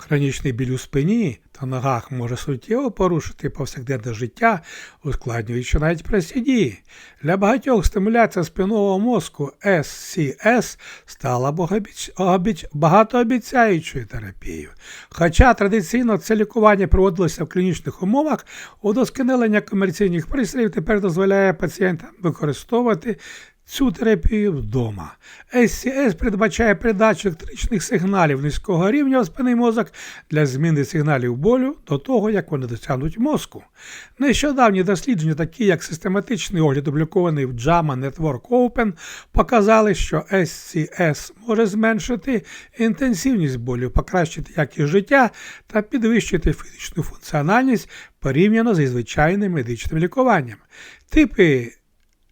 Хронічний біль у спині та ногах може суттєво порушити повсякденне життя, ускладнюючи навіть прості. Для багатьох стимуляція спинного мозку SCS стала багатообіцяючою терапією. Хоча традиційно це лікування проводилося в клінічних умовах, удосконалення комерційних пристроїв тепер дозволяє пацієнтам використовувати цю терапію вдома. SCS передбачає передачу електричних сигналів низького рівня в спинний мозок для зміни сигналів болю до того, як вони досягнуть мозку. Нещодавні дослідження, такі як систематичний огляд, опублікований в JAMA Network Open, показали, що SCS може зменшити інтенсивність болю, покращити якість життя та підвищити фізичну функціональність порівняно зі звичайним медичним лікуванням. Типи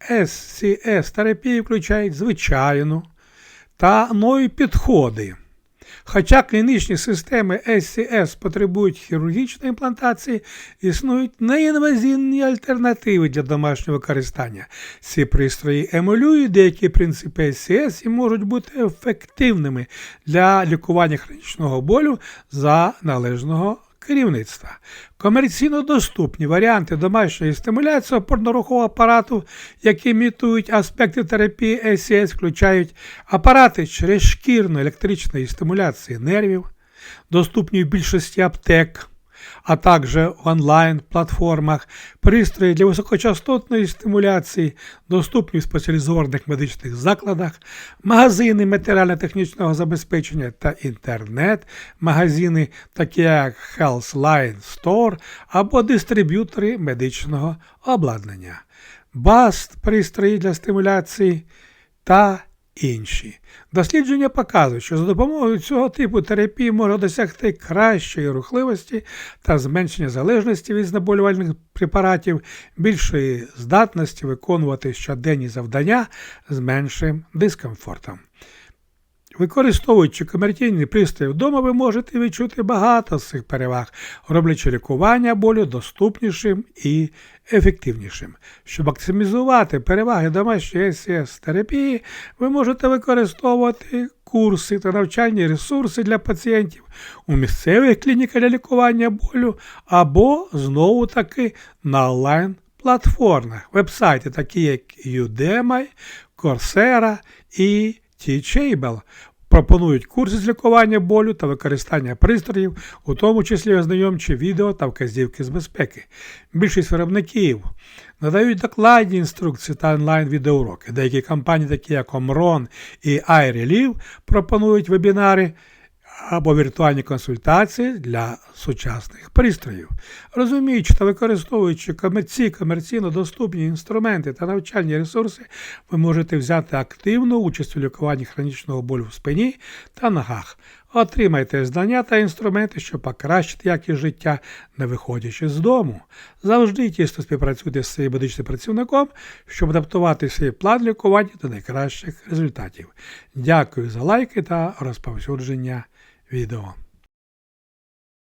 SCS терапії включають звичайну та нові підходи. Хоча клінічні системи SCS потребують хірургічної імплантації, існують неінвазивні альтернативи для домашнього використання. Ці пристрої емулюють деякі принципи SCS і можуть бути ефективними для лікування хронічного болю за належного керівництва. Комерційно доступні варіанти домашньої стимуляції опорно-рухового апарату, які імітують аспекти терапії СІС, включають апарати через шкірно-електричної стимуляції нервів, доступні в більшості аптек, а також в онлайн-платформах, пристрої для високочастотної стимуляції, доступні в спеціалізованих медичних закладах, магазини матеріально-технічного забезпечення та інтернет-магазини, такі як Healthline Store або дистриб'ютори медичного обладнання, BAST пристрої для стимуляції та інші. Дослідження показують, що за допомогою цього типу терапії можна досягти кращої рухливості та зменшення залежності від знеболювальних препаратів, більшої здатності виконувати щоденні завдання з меншим дискомфортом. Використовуючи комерційні пристрої вдома, ви можете відчути багато з цих переваг, роблячи лікування болю доступнішим і ефективнішим. Щоб максимізувати переваги домашньої СС терапії, ви можете використовувати курси та навчальні ресурси для пацієнтів у місцевих клініках для лікування болю або знову таки на онлайн платформах, вебсайти, такі як Udemy, Coursera і Teachable пропонують курси з лікування болю та використання пристроїв, у тому числі ознайомчі відео та вказівки з безпеки. Більшість виробників надають докладні інструкції та онлайн-відеоуроки. Деякі компанії, такі як Omron і iRelief, пропонують вебінари або віртуальні консультації для сучасних пристроїв. Розуміючи та використовуючи комерці, комерційно доступні інструменти та навчальні ресурси, ви можете взяти активну участь у лікуванні хронічного болю в спині та ногах. Отримайте знання та інструменти, щоб покращити якість життя, не виходячи з дому. Завжди тісно співпрацюйте з своїм медичним працівником, щоб адаптувати свій план лікування до найкращих результатів. Дякую за лайки та розповсюдження відео.